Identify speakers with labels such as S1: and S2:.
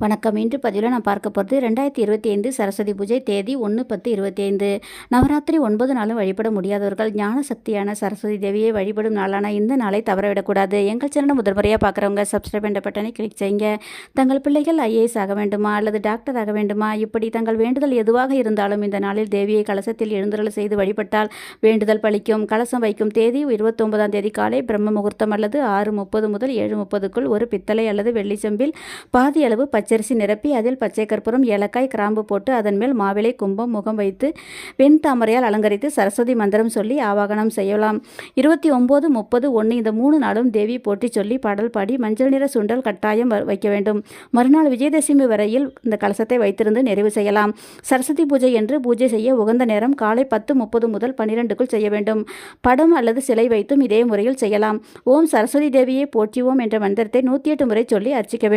S1: வணக்கம். இன்று பதிவில் நான் பார்க்க போகிறது ரெண்டாயிரத்தி இருபத்தி ஐந்து சரஸ்வதி பூஜை தேதி ஒன்று பத்து இருபத்தி ஐந்து. நவராத்திரி ஒன்பது நாளும் வழிபட முடியாதவர்கள் ஞான சக்தியான சரஸ்வதி தேவியை வழிபடும் நாளான இந்த நாளை தவறவிடக்கூடாது. எங்கள் சேனலை முதல் முறையாக பார்க்குறவங்க சப்ஸ்கிரைப் என்ற பட்டனை கிளிக் செய்யுங்க. தங்கள் பிள்ளைகள் ஐஏஎஸ் ஆக வேண்டுமா அல்லது டாக்டர் ஆக வேண்டுமா? இப்படி தங்கள் வேண்டுதல் எதுவாக இருந்தாலும் இந்த நாளில் தேவியை கலசத்தில் எழுந்துருள் செய்து வழிபட்டால் வேண்டுதல் பலிக்கும். கலசம் வைக்கும் தேதி இருபத்தொன்பதாம் தேதி காலை பிரம்ம முகூர்த்தம் அல்லது ஆறு முப்பது முதல் ஏழு முப்பதுக்குள் ஒரு பித்தளை அல்லது வெள்ளிச்சம்பில் பாதி அளவு பச்சரிசி நிரப்பி அதில் பச்சை கற்பூரம் ஏலக்காய் கிராம்பு போட்டு அதன் மேல் மாவிளை கும்பம் முகம் வைத்து வெண் தாமரையால் அலங்கரித்து சரஸ்வதி மந்திரம் சொல்லி ஆவாகனம் செய்யலாம். இருபத்தி ஒம்பது முப்பது ஒன்று இந்த மூணு நாளும் தேவி போட்டி சொல்லி பாடல் பாடி மஞ்சள் நிற சுண்டல் கட்டாயம் வ- வைக்க வேண்டும். மறுநாள் விஜயதசமி வரையில் இந்த கலசத்தை வைத்திருந்து நிறைவு செய்யலாம். சரஸ்வதி பூஜை என்று பூஜை செய்ய உகந்த நேரம் காலை பத்து முப்பது முதல் பன்னிரெண்டுக்குள் செய்ய வேண்டும். படம் அல்லது சிலை வைத்தும் இதே முறையில் செய்யலாம். ஓம் சரஸ்வதி தேவியை போற்றிவோம் என்ற மந்திரத்தை நூற்றி எட்டு முறை சொல்லி அர்ச்சிக்க வேண்டும்.